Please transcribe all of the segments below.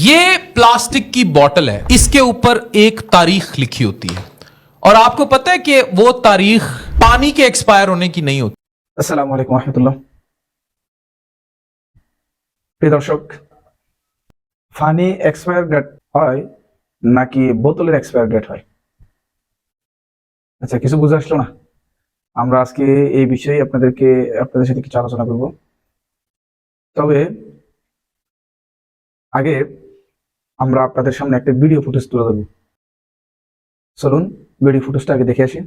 ये प्लास्टिक की बोतल है इसके ऊपर एक तारीख लिखी होती है और आपको पता है कि वो तारीख पानी के एक्सपायर होने की नहीं होती আসসালামু আলাইকুম রহমতুল্লাহ প্রিয় দর্শক ফানি এক্সপায়ার ডেট হয় নাকি বোতলের এক্সপায়ার ডেট হয় আচ্ছা কিছু বুঝে আসলো না আমরা আজকে এই বিষয়ে আপনাদেরকে আপনাদের সাথে কিছু আলোচনা করব তবে আগে আমরা আপনাদের সামনে একটা ভিডিও ফুটেজ তুলে ধরবো চলুন ভিডিও ফুটেজটা আগে দেখে আসি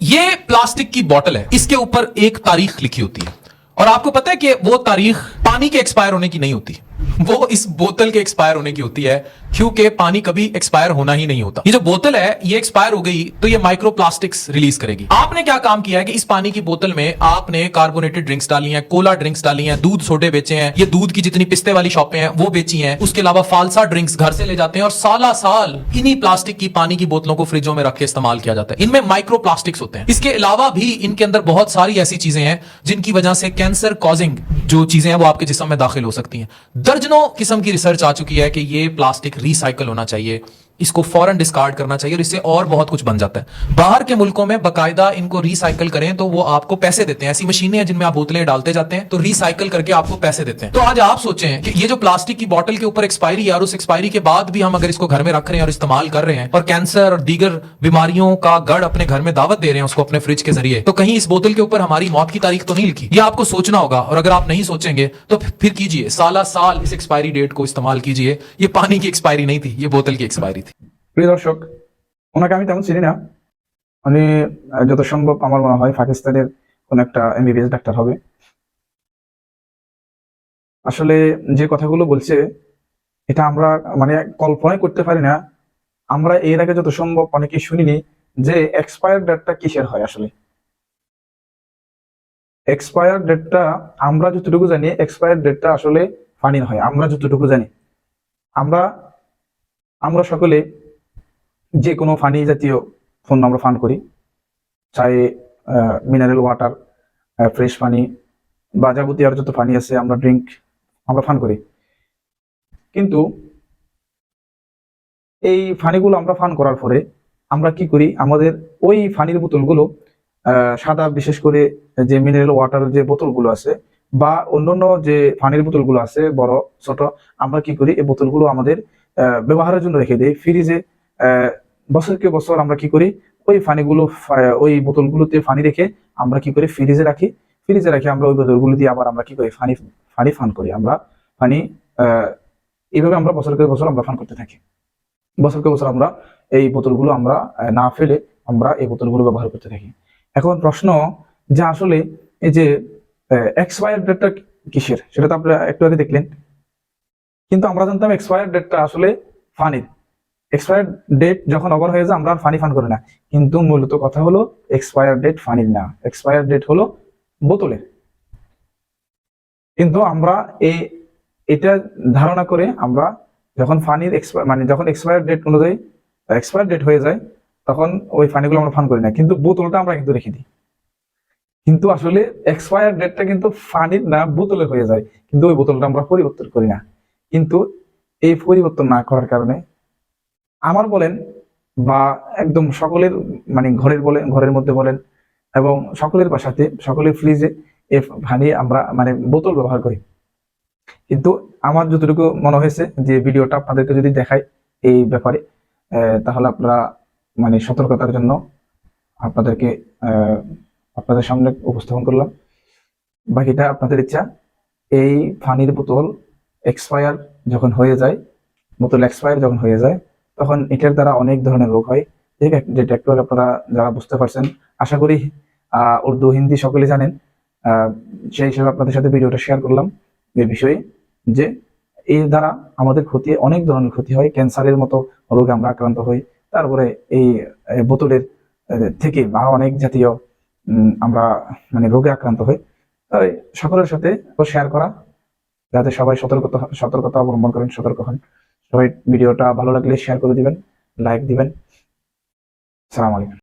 ये प्लास्टिक की बोतल है इसके ऊपर एक तारीख लिखी होती है और आपको पता है कि वो तारीख पानी के एक्सपायर होने की नहीं होती वो इस बोतल के एक्सपायर होने की होती है, क्योंकि पानी कभी एक्सपायर होना ही नहीं होता। ये जो बोतल है, ये एक्सपायर हो गई तो ये माइक्रो प्लास्टिक्स रिलीज़ करेगी। आपने क्या काम किया है कि इस पानी की बोतल में आपने कार्बोनेटेड ड्रिंक्स डाली हैं कोला ड्रिंक्स डाली हैं, दूध सोडे बेचे हैं, ये दूध की जितनी पिस्ते वाली शॉपें हैं, वो बेची हैं, उसके अलावा फालसा ड्रिंक्स घर से ले जाते हैं, और साला साल इन्हीं प्लास्टिक की पानी की बोतलों को फ्रिजों में रख के इस्तेमाल किया जाता है। इनमें माइक्रो प्लास्टिक्स होते हैं। इसके अलावा भी इनके अंदर बहुत सारी ऐसी चीज़ें हैं, जिनकी वजह से कैंसर कॉजिंग जो चीज़ें हैं, वो आपके जिसम में दाखिल हो सकती हैं। दर्जनों किस्म की रिसर्च आ चुकी है कि ये प्लास्टिक रिसाइकल होना चाहिए। इसको फ़ौरन डिस्कार्ड करना चाहिए और इससे और बहुत कुछ बन जाता है। बाहर के मुल्कों में बकायदा इनको रिसाइकल करें तो वो आपको पैसे देते हैं। ऐसी मशीनें हैं जिनमें आप बोतलें डालते जाते हैं तो रिसाइकल करके आपको पैसे देते हैं। तो आज आप सोचें कि ये जो प्लास्टिक की बोतल के ऊपर एक्सपायरी है और उस एक्सपायरी के बाद भी हम अगर इसको घर में रख रहे हैं और इस्तेमाल कर रहे हैं और कैंसर और दीगर बीमारियों का गढ़ अपने घर में दावत दे रहे हैं उसको अपने फ्रिज के ज़रिए तो कहीं इस बोतल के ऊपर हमारी मौत की तारीख तो नहीं लिखी? ये आपको सोचना होगा और अगर आप नहीं सोचेंगे तो फिर कीजिए, साला साल इस एक्सपायरी डेट को इस्तेमाल कीजिए। ये पानी की एक्सपायरी नहीं थी, ये बोतल की एक्सपायरी প্রিয় দর্শক, ওনাকে আমি তেমন চিনি না। উনি যত সম্ভব আমার মনে হয় পাকিস্তানের কোন একটা এমবিবিএস ডাক্তার হবে। আসলে যে কথাগুলো বলছে, এটা আমরা মানে কল্পনাই করতে পারি না। আমরা এর আগে যত সম্ভব অনেকে শুনিনি যে এক্সপায়ার ডেটটা কিসের হয় আসলে। এক্সপায়ার ডেটটা আমরা যতটুকু জানি এক্সপায়ার ডেটটা আসলে ফানির হয়। আমরা যতটুকু জানি। আমরা আমরা সকলে যে কোনো ফানি জাতীয় পণ্য আমরা ফান করি। চাই মিনারেল ওয়াটার ফ্রেশ পানি বা যাবতীয় আর যত পানি আছে আমরা ড্রিঙ্ক আমরা ফান করি। কিন্তু এই ফানিগুলো আমরা ফান করার পরে আমরা কি করি? আমাদের ওই ফানির বোতলগুলো সাদা বিশেষ করে যে মিনারেল ওয়াটার যে বোতলগুলো আছে বা অন্যান্য যে পানির বোতলগুলো আছে, বড়, ছোট, আমরা কি করি? এই বোতলগুলো আমাদের ব্যবহারের জন্য রেখে দিই। ফ্রিজে বছরকে বছর আমরা কি করি? ওই পানিগুলো ফা- ওই বোতলগুলোতে পানি রেখে আমরা কি করি? ফ্রিজে রাখি। ফ্রিজে রাখি আমরা ওই বোতলগুলো দিয়ে আবার আমরা কি করি? পানি পানি ফান করি। আমরা আহ, এইভাবে আমরা বছরকে বছর আমরা ফান করতে থাকি। বছরকে বছর আমরা এই বোতলগুলো আমরা না ফেলে আমরা এই বোতলগুলো ব্যবহার করতে থাকি। এখন প্রশ্ন যে আসলে এই যে এক্সপায়ার ডেটটা কিসের? সেটা তো আপনারা একটু আগে দেখলেন। কিন্তু আমরা জানতাম এক্সপায়ার ডেটটা আসলে ফানির। এক্সপায়ার ডেট যখন ওভার হয়ে যায়, আমরা আর ফানি ফান করি না। কিন্তু মূলত কথা হলো এক্সপায়ার ডেট ফানির না। এক্সপায়ার ডেট হলো বোতলের কিন্তু আমরা এই, এটা ধারণা করে আমরা যখন ফানির এক্সপায়ার মানে যখন এক্সপায়ার ডেট অনুযায়ী এক্সপায়ার ডেট হয়ে যায়, তখন ওই ফানিগুলো আমরা ফান করি না। কিন্তু বোতলটা আমরা কিন্তু রেখে দিই। কিন্তু আসলে এক্সপায়ার ডেটটা কিন্তু ফানির না, বোতলে হয়ে যায়। কিন্তু ওই বোতলটা আমরা পরিবর্তন করি না। কিন্তু এই পরিবর্তন না করার কারণে আমার বলেন বা একদম সকলের মানে ঘরের বলেন, ঘরের মধ্যে বলেন এবং সকলের বাসাতে, সকলের ফ্রিজে এ পানি আমরা মানে বোতল ব্যবহার করি। কিন্তু আমার যতটুকু মনে হয়েছে যে ভিডিওটা আপনাদেরকে যদি দেখাই এই ব্যাপারে তাহলে আপনারা মানে সতর্কতার জন্য আপনাদেরকে আপনাদের সামনে উপস্থাপন করলাম। বাকিটা আপনাদের ইচ্ছা, এই পানির বোতল এক্সপায়ার যখন হয়ে যায়, বোতল এক্সপায়ার যখন হয়ে যায় তখন এটার দ্বারা অনেক ধরনের রোগ হয়। ঠিক আছে? যেটা একটু আপনারা যারা বুঝতে পারছেন, আশা করি উর্দু, হিন্দি সকলে জানেন। সেই হিসেবে আপনাদের সাথে ভিডিওটা শেয়ার করলাম এই বিষয়ে যে এর দ্বারা আমাদের ক্ষতি, অনেক ধরনের ক্ষতি হয়। ক্যান্সারের মতো রোগে আমরা আক্রান্ত হই। তারপরে এই এই বোতলের থেকে বা অনেক জাতীয় আমরা মানে রোগে আক্রান্ত হই। তাই সকলের সাথে শেয়ার করা। যাতে সবাই সতর্কতা সতর্কতা অবলম্বন করেন, সতর্ক হন। সবাই ভিডিওটা ভালো লাগলে শেয়ার করে দিবেন লাইক দিবেন। সালাম